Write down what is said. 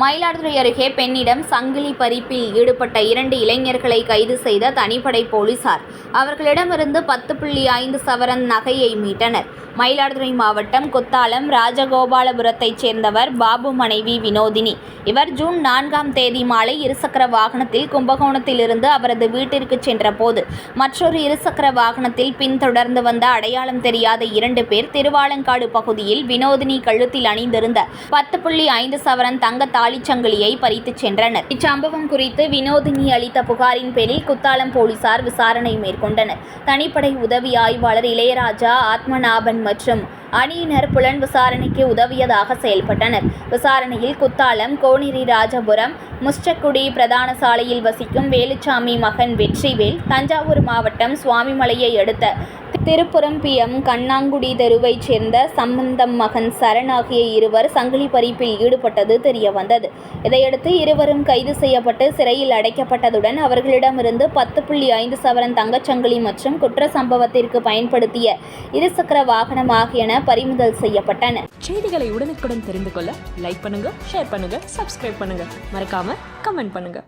மயிலாடுதுறை அருகே பெண்ணிடம் சங்கிலி பறிப்பில் ஈடுபட்ட இரண்டு இளைஞர்களை கைது செய்த தனிப்படை போலீசார். அவர்களிடமிருந்து பத்து புள்ளி ஐந்து சவரன் நகையை மீட்டனர். மயிலாடுதுறை மாவட்டம் குத்தாலம் ராஜகோபாலபுரத்தைச் சேர்ந்தவர் பாபு மனைவி வினோதினி. இவர் ஜூன் நான்காம் தேதி மாலை இருசக்கர வாகனத்தில் கும்பகோணத்திலிருந்து அவரது வீட்டிற்கு சென்றபோது மற்றொரு இருசக்கர வாகனத்தில் பின்தொடர்ந்து வந்த அடையாளம் தெரியாத இரண்டு பேர் திருவாலங்காடு பகுதியில் வினோதினி கழுத்தில் அணிந்திருந்த பத்து புள்ளி ஐந்து சவரன் தங்கத்தால் தாலிச்சங்கிலியை பறித்துச் சென்றனர். இச்சம்பவம் குறித்து வினோதினி அளித்த புகாரின் பேரில் குத்தாலம் போலீசார் விசாரணை மேற்கொண்டனர். தனிப்படை உதவி ஆய்வாளர் இளையராஜா ஆத்மநாபன் மற்றும் அணியினர் புலன் விசாரணைக்கு உதவியதாக செயல்பட்டனர். விசாரணையில் குத்தாலம் கோனிரி ராஜபுரம் முஸ்டக்குடி பிரதான சாலையில் வசிக்கும் வேலுச்சாமி மகன் வெற்றிவேல் தஞ்சாவூர் மாவட்டம் சுவாமிமலையை அடுத்த திருப்புரம்பியம் கண்ணாங்குடி தெருவைச் சேர்ந்த சம்பந்தம் மகன் சரண் ஆகிய இருவர் சங்கிலி பறிப்பில் ஈடுபட்டது தெரியவந்தது. இதையடுத்து இருவரும் கைது செய்யப்பட்டு சிறையில் அடைக்கப்பட்டதுடன் அவர்களிடமிருந்து பத்து புள்ளி ஐந்து சவரன் தங்கச்சங்கிலி மற்றும் குற்ற சம்பவத்திற்கு பயன்படுத்திய இருசக்கர வாகனம் ஆகியன பறிமுதல் செய்யப்பட்டன. செய்திகளை உடனுக்குடன் தெரிந்து கொள்ள லைக் பண்ணுங்க ஷேர் பண்ணுங்க சப்ஸ்கிரைப் பண்ணுங்க. மறக்காம கமெண்ட் பண்ணுங்க.